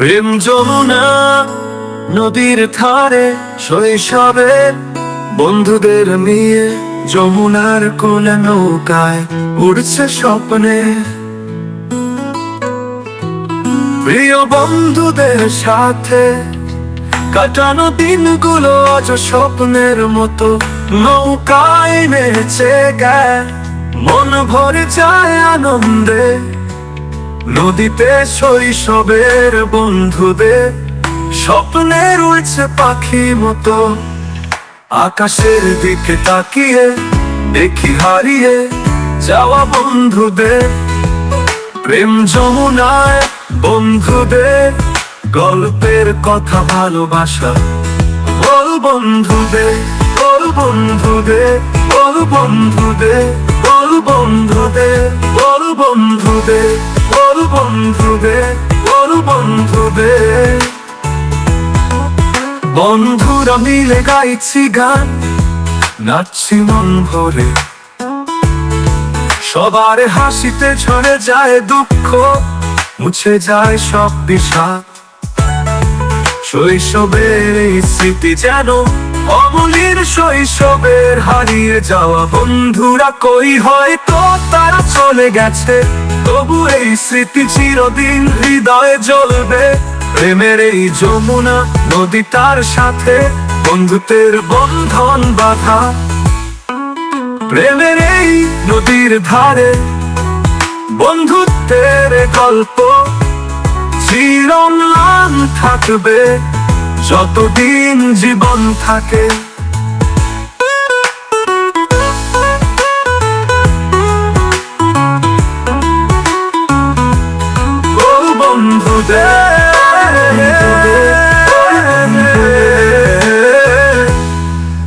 প্রেম যমুনা নদীর ধারে শৈশবে বন্ধুদের নিয়ে যমুনার কোলে নৌকায় উড়ছে স্বপ্নে। প্রিয় বন্ধুদের সাথে কাটানো দিনগুলো আজ স্বপ্নের মতো, নৌকায় নেচে গায় মন ভরে যায় আনন্দে। নদীতে শৈশবের বন্ধুদের স্বপ্নের রয়েছে পাখি মতো। আকাশের দিকে তাকিয়ে, দেখি হারিয়ে যাওয়া বন্ধুদের। প্রেম যমুনায় বন্ধুদের, গল্পের কথা ভালোবাসা। বল বন্ধুদের বল বন্ধুদের বল বন্ধুদের বল বন্ধুদের বল বন্ধুদের। বল বন্ধুদের বল বন্ধুদের বন্ধুরা মিলে গাইছি গান, নাচছি মন ভরে। সবার হাসিতে ঝরে যায় দুঃখ, মুছে যায় সব বিষাদ। শৈশবের এই স্মৃতি যেন অমলির শৈশবের হারিয়ে যাওয়া। বন্ধুরা কই হয়তো তারা চলে গেছে? তবু এই স্মৃতি চিরদিন হৃদয়ে জ্বলবে। প্রেমের এই যমুনা নদী তার সাথে বন্ধুত্বের বন্ধন বাধা। প্রেমের এই নদীর ধারে বন্ধুত্বের গল্প চিরম্লান থাকবে, যতদিন জীবন থাকে।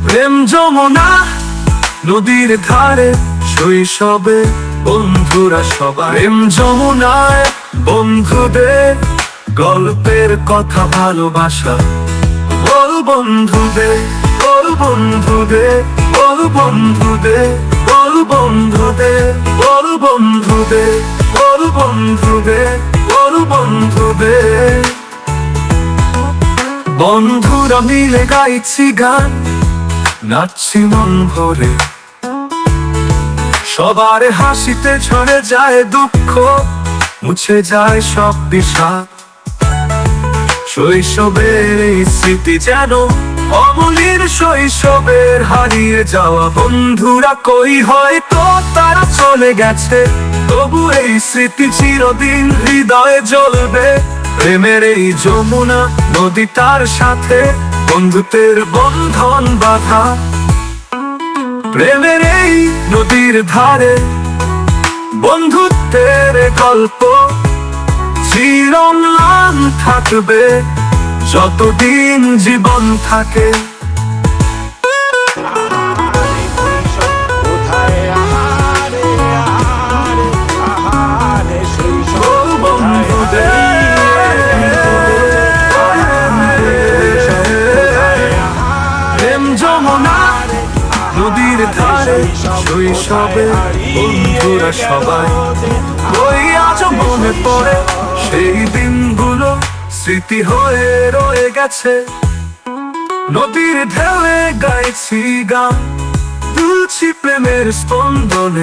প্রেম যমুনা, নদীর ধারে শৈশবে বন্ধুরা সবাই। প্রেম যমুনায় বন্ধুদের গল্পের কথা ভালোবাসা। বল বন্ধুদের বল বন্ধুদের বল বন্ধুদের বল বন্ধুদের বল বন্ধুদের বল বন্ধুদের। বল বন্ধুদের বন্ধুরা মিলে গাইছি গান, নাচছি মন ভরে। সবার হাসিতে ঝরে যায় দুঃখ, মুছে যায় সব বিষাদ। শৈশবের এই স্মৃতি যেন অমলির শৈশবের হারিয়ে যাওয়া। বন্ধুরা কই হয়তো তারা চলে গেছে? তবু এই স্মৃতি চিরদিন হৃদয়ে জ্বলবে। প্রেমের এই যমুনা নদী তার সাথে বন্ধুত্বের বন্ধন বাধা। প্রেমের এই নদীর ধারে বন্ধুত্বের গল্প চিরম্লান থাকবে, যতদিন জীবন থাকে। শৈশবে বন্ধুরা সবাই। ওই আজ মনে পড়ে সেই দিনগুলো, স্মৃতি হয়ে রয়ে গেছে। নদীর ঢেউয়ে গাইছি গান, তুলছি প্রেমের স্পন্দনে।